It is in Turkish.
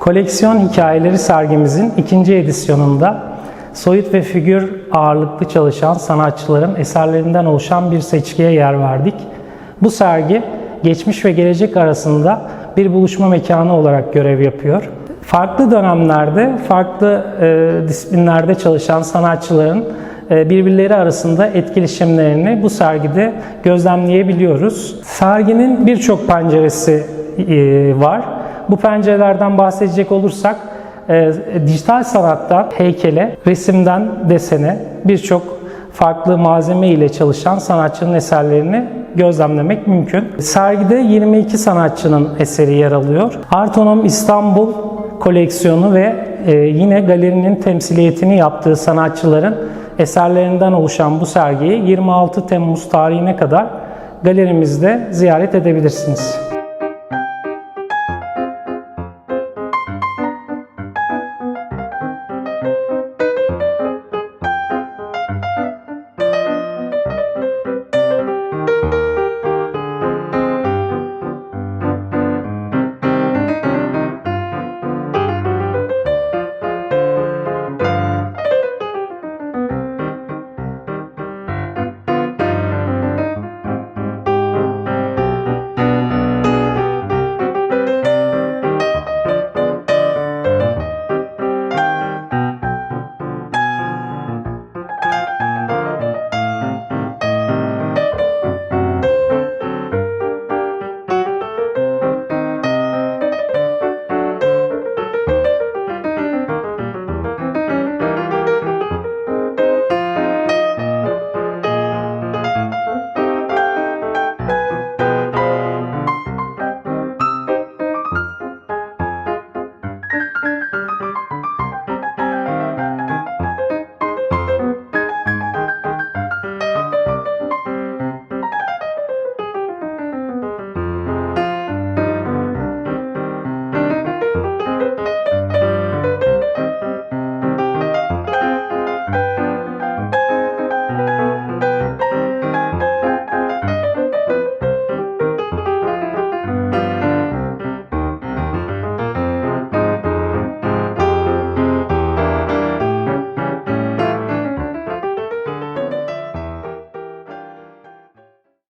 Koleksiyon Hikayeleri sergimizin ikinci edisyonunda soyut ve figür ağırlıklı çalışan sanatçıların eserlerinden oluşan bir seçkiye yer verdik. Bu sergi geçmiş ve gelecek arasında bir buluşma mekanı olarak görev yapıyor. Farklı dönemlerde, farklı e, disiplinlerde çalışan sanatçıların e, birbirleri arasında etkileşimlerini bu sergide gözlemleyebiliyoruz. Serginin birçok penceresi e, var. Bu pencerelerden bahsedecek olursak e, dijital sanattan heykele, resimden desene birçok farklı malzeme ile çalışan sanatçının eserlerini gözlemlemek mümkün. Sergide 22 sanatçının eseri yer alıyor. Artonom İstanbul koleksiyonu ve e, yine galerinin temsiliyetini yaptığı sanatçıların eserlerinden oluşan bu sergiyi 26 Temmuz tarihine kadar galerimizde ziyaret edebilirsiniz.